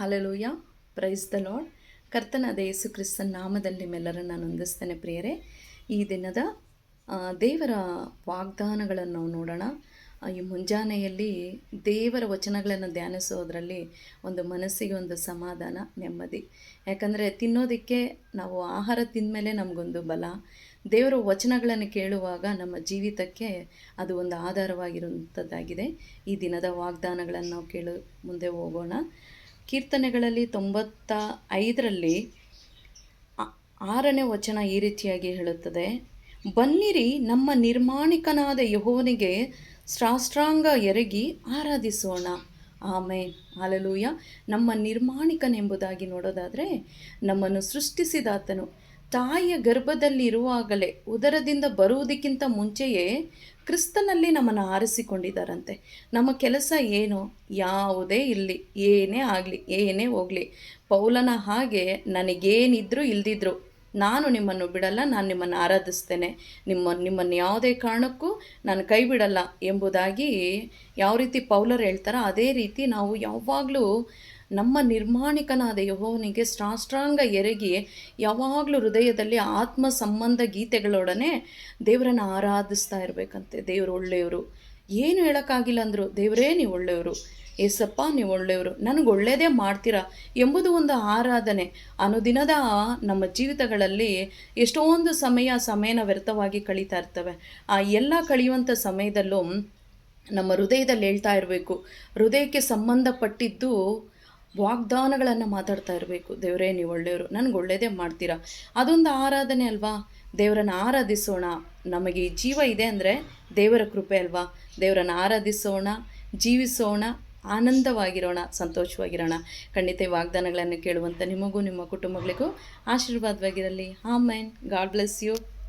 Hallelujah praise the Lad ಕರ್ತನಾದ ಯೇಸು ಕ್ರಿಸ್ತನ್ ನಾಮದಲ್ಲಿ ಮೆಲ್ಲರನ್ನು ನಾನು ವಂದಿಸ್ತೇನೆ ಪ್ರಿಯರೇ. ಈ ದಿನದ ದೇವರ ವಾಗ್ದಾನಗಳನ್ನು ನಾವು ನೋಡೋಣ. ಈ ಮುಂಜಾನೆಯಲ್ಲಿ ದೇವರ ವಚನಗಳನ್ನು ಧ್ಯಾನಿಸೋದ್ರಲ್ಲಿ ಒಂದು ಮನಸ್ಸಿಗೆ ಒಂದು ಸಮಾಧಾನ, ನೆಮ್ಮದಿ. ಯಾಕಂದರೆ ತಿನ್ನೋದಕ್ಕೆ ನಾವು ಆಹಾರ ತಿಂದಮೇಲೆ ನಮಗೊಂದು ಬಲ. ದೇವರ ವಚನಗಳನ್ನು ಕೇಳುವಾಗ ನಮ್ಮ ಜೀವಿತಕ್ಕೆ ಅದು ಒಂದು ಆಧಾರವಾಗಿರುವಂಥದ್ದಾಗಿದೆ. ಈ ದಿನದ ವಾಗ್ದಾನಗಳನ್ನು ನಾವು ಕೇಳು, ಮುಂದೆ ಹೋಗೋಣ. ಕೀರ್ತನೆಗಳಲ್ಲಿ ತೊಂಬತ್ತ ಐದರಲ್ಲಿ ಆರನೇ ವಚನ ಈ ರೀತಿಯಾಗಿ ಹೇಳುತ್ತದೆ. ಬನ್ನಿರಿ, ನಮ್ಮ ನಿರ್ಮಾಣಿಕನಾದ ಯಹೋವನಿಗೆ ಸಾಷ್ಟ್ರಾಂಗ ಎರಗಿ ಆರಾಧಿಸೋಣ. ಆಮೆ ಅಲಲೂಯ ನಮ್ಮ ನಿರ್ಮಾಣಿಕನೆಂಬುದಾಗಿ ನೋಡೋದಾದರೆ, ನಮ್ಮನ್ನು ಸೃಷ್ಟಿಸಿದಾತನು. ತಾಯಿಯ ಗರ್ಭದಲ್ಲಿರುವಾಗಲೇ, ಉದರದಿಂದ ಬರುವುದಕ್ಕಿಂತ ಮುಂಚೆಯೇ ಕ್ರಿಸ್ತನಲ್ಲಿ ನಮ್ಮನ್ನು ಆರಿಸಿಕೊಂಡಿದ್ದಾರಂತೆ. ನಮ್ಮ ಕೆಲಸ ಏನು? ಯಾವುದೇ ಇರಲಿ. ಏನೇ ಆಗಲಿ, ಏನೇ ಹೋಗಲಿ. ಪೌಲನ ಹಾಗೆ ನನಗೇನಿದ್ರೂ ಇಲ್ದಿದ್ರು ನಾನು ನಿಮ್ಮನ್ನು ಬಿಡಲ್ಲ, ನಾನು ನಿಮ್ಮನ್ನು ಆರಾಧಿಸ್ತೇನೆ. ನಿಮ್ಮ, ನಿಮ್ಮನ್ನು ಯಾವುದೇ ಕಾರಣಕ್ಕೂ ನಾನು ಕೈ ಬಿಡಲ್ಲ ಎಂಬುದಾಗಿ ಯಾವ ರೀತಿ ಪೌಲರ್ ಹೇಳ್ತಾರೋ ಅದೇ ರೀತಿ ನಾವು ಯಾವಾಗಲೂ ನಮ್ಮ ನಿರ್ಮಾಣಿಕನಾದ ಯಹೋವನಿಗೆ ಸಾಷ್ಟಾಂಗ ಎರಗಿ ಯಾವಾಗಲೂ ಹೃದಯದಲ್ಲಿ ಆತ್ಮ ಸಂಬಂಧ ಗೀತೆಗಳೊಡನೆ ದೇವರನ್ನು ಆರಾಧಿಸ್ತಾ ಇರಬೇಕಂತೆ. ದೇವರು ಒಳ್ಳೆಯವರು. ಏನು ಹೇಳೋಕ್ಕಾಗಿಲ್ಲ ಅಂದರು, ದೇವರೇ, ನೀವು ಒಳ್ಳೆಯವರು. ಏಸಪ್ಪ, ನೀವು ಒಳ್ಳೆಯವರು. ನನಗೆ ಒಳ್ಳೆಯದೇ ಮಾಡ್ತೀರಾ? ಎಂಬುದು ಒಂದು ಆರಾಧನೆ. ಅನುದಿನದ ನಮ್ಮ ಜೀವಿತಗಳಲ್ಲಿ ಎಷ್ಟೊಂದು ಸಮಯ ಸಮಯನ ವ್ಯರ್ಥವಾಗಿ ಕಳೀತಾ ಇರ್ತವೆ. ಆ ಎಲ್ಲ ಕಳೆಯುವಂಥ ಸಮಯದಲ್ಲೂ ನಮ್ಮ ಹೃದಯದಲ್ಲಿ ಹೇಳ್ತಾ ಇರಬೇಕು. ಹೃದಯಕ್ಕೆ ಸಂಬಂಧಪಟ್ಟಿದ್ದು ವಾಗ್ದಾನಗಳನ್ನು ಮಾತಾಡ್ತಾ ಇರಬೇಕು. ದೇವರೇ, ನೀವು ಒಳ್ಳೆಯವರು. ನನಗೆ ಒಳ್ಳೆಯದೇ ಮಾಡ್ತೀರಾ? ಅದೊಂದು ಆರಾಧನೆ ಅಲ್ವಾ? ದೇವರನ್ನು ಆರಾಧಿಸೋಣ. ನಮಗೆ ಜೀವ ಇದೆ ಅಂದರೆ ದೇವರ ಕೃಪೆ ಅಲ್ವಾ? ದೇವರನ್ನು ಆರಾಧಿಸೋಣ, ಜೀವಿಸೋಣ, ಆನಂದವಾಗಿರೋಣ, ಸಂತೋಷವಾಗಿರೋಣ. ಖಂಡಿತ ವಾಗ್ದಾನಗಳನ್ನು ಕೇಳುವಂಥ ನಿಮಗೂ, ನಿಮ್ಮ ಕುಟುಂಬಗಳಿಗೂ ಆಶೀರ್ವಾದವಾಗಿರಲಿ. ಆಮೇನ್. God bless you.